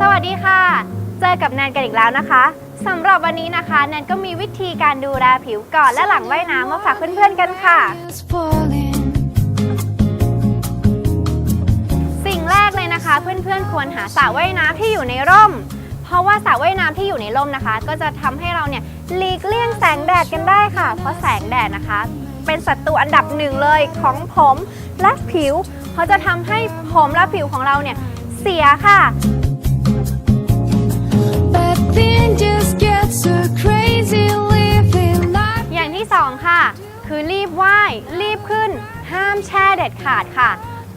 สวัสดีค่ะ เจอกับแนนกันอีกแล้วนะคะสำหรับวันนี้นะคะแนนก็มีวิธีการดูแลผิวก่อนและหลังว่ายน้ำมาฝากเพื่อนๆกันค่ะ สิ่งแรกเลยนะคะ เพื่อนๆควรหาสระว่ายน้ำที่อยู่ในร่ม ราะว่าสระว่ายน้ำที่อยู่ในร่มนะคะ ก็จะทำให้เราเนี่ยหลีกเลี่ยงแสงแดดกันได้ค่ะ เพราะแสงแดดนะคะ เป็นศัตรูอันดับหนึ่งเลยของผมและผิวเพราะจะทำให้ผมและผิวของเราเนี่ยเสียค่ะ But then just get so crazy living life อย่างที่สองค่ะ คือรีบว่ายรีบขึ้น ห้ามแช่เด็ดขาดค่ะ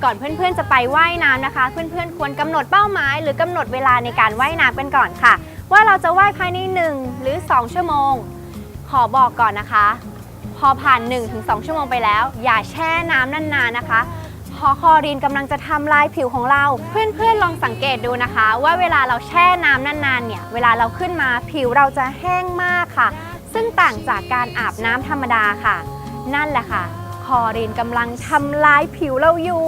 ก่อนเพื่อนๆจะไปว่ายน้ำนะคะ เพื่อนๆควรกำหนดเป้าหมาย หรือกำหนดเวลาในการว่ายน้ำกันก่อนค่ะ ว่าเราจะว่ายภายใน 1 หรือ 2 ชั่วโมง ขอบอกก่อนนะคะ พอผ่าน 1-2 ชั่วโมงไปแล้ว อย่าแช่น้ำนานๆนะคะเพอคลอรีนกำลังจะทำลายผิวของเรา เพื่อนๆลองสังเกตดูนะคะ ว่าเวลาเราแช่น้ำนานๆเนี่ยเวลาเราขึ้นมาผิวเราจะแห้งมากค่ะ ซึ่งต่างจากการอาบน้ำธรรมดาค่ะ นั่นแหละค่ะ คอรีนกำลังทำลายผิวเราอยู่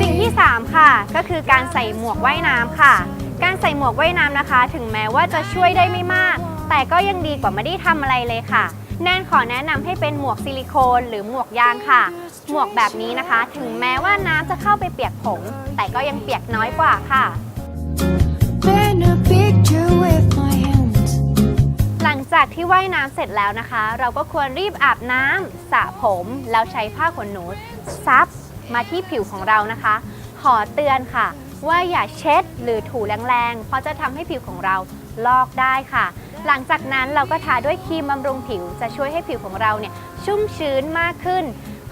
สิ่งที่ 3 ค่ะ ก็คือการใส่หมวกว่ายน้ำค่ะ การใส่หมวกว่ายน้ำนะคะ ถึงแม้ว่าจะช่วยได้ไม่มาก แต่ก็ยังดีกว่าไม่ได้ทำอะไรเลยค่ะแนนขอแนะนำให้เป็นหมวกซิลิโคนหรือหมวกยางค่ะ หมวกแบบนี้นะคะ ถึงแม้ว่าน้ำจะเข้าไปเปียกผมแต่ก็ยังเปียกน้อยกว่าค่ะ Paint a picture with จากที่ว่ายน้ำเสร็จแล้วนะคะ เราก็ควรรีบอาบน้ำสระผมแล้วใช้ผ้าขนหนูซับมาที่ผิวของเรานะคะ ขอเตือนค่ะ ว่าอย่าเช็ดหรือถูแรงๆ เพราะจะทำให้ผิวของเราลอกได้ค่ะ หลังจากนั้นเราก็ทาด้วยครีมบำรุงผิว จะช่วยให้ผิวของเราเนี่ยชุ่มชื้นมากขึ้น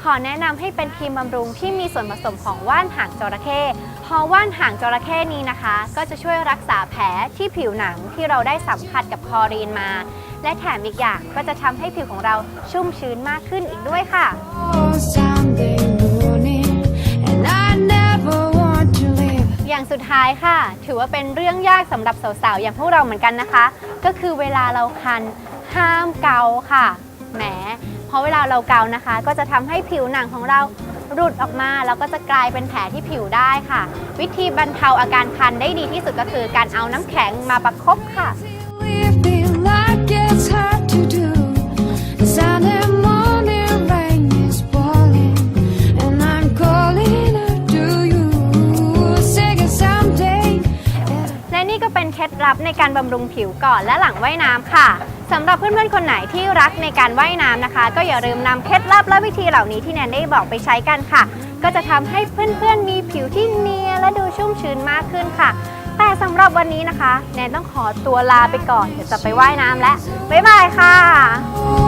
ขอแนะนำให้เป็นครีมบำรุงที่มีส่วนผสมของว่านหางจระเข้เพราะว่านหางจระเข้นี้นะคะ ก็จะช่วยรักษาแผลที่ผิวหนังที่เราได้สัมผัสกับคลอรีนมา และแถมอีกอย่างก็จะทำให้ผิวของเราชุ่มชื้นมากขึ้นอีกด้วยค่ะ Oh, Sunday morning, and I never want to leave. อย่างสุดท้ายค่ะ ถือว่าเป็นเรื่องยากสำหรับสาวๆ อย่างพวกเราเหมือนกันนะคะ ก็คือเวลาเราคันห้ามเกาค่ะ แหมเพ ราะเวลาเราเกานะคะ ก็จะทำให้ผิวหนังของเราหลุดออกมาแล้วก็จะกลายเป็นแผลที่ผิวได้ค่ะ วิธีบรรเทาอาการคันได้ดีที่สุดก็คือการเอาน้ำแข็งมาประคบค่ะ Living like it's hard to do. Sunday morning rain is falling, and I'm calling out to you. Singing someday. และนี่ก็เป็นเคล็ดลับในการบำรุงผิวก่อนและหลังว่ายน้ำค่ะสำหรับเพื่อนๆ คนไหนที่รักในการว่ายน้ำนะคะ ก็อย่าลืมนำเคล็ดลับและวิธีเหล่านี้ที่แนนได้บอกไปใช้กันค่ะ ก็จะทำให้เพื่อนๆ มีผิวที่เนียนและดูชุ่มชื้นมากขึ้นค่ะ แต่สำหรับวันนี้นะคะ แนนต้องขอตัวลาไปก่อน เดี๋ยวจะไปว่ายน้ำแล้วบ๊ายบายค่ะ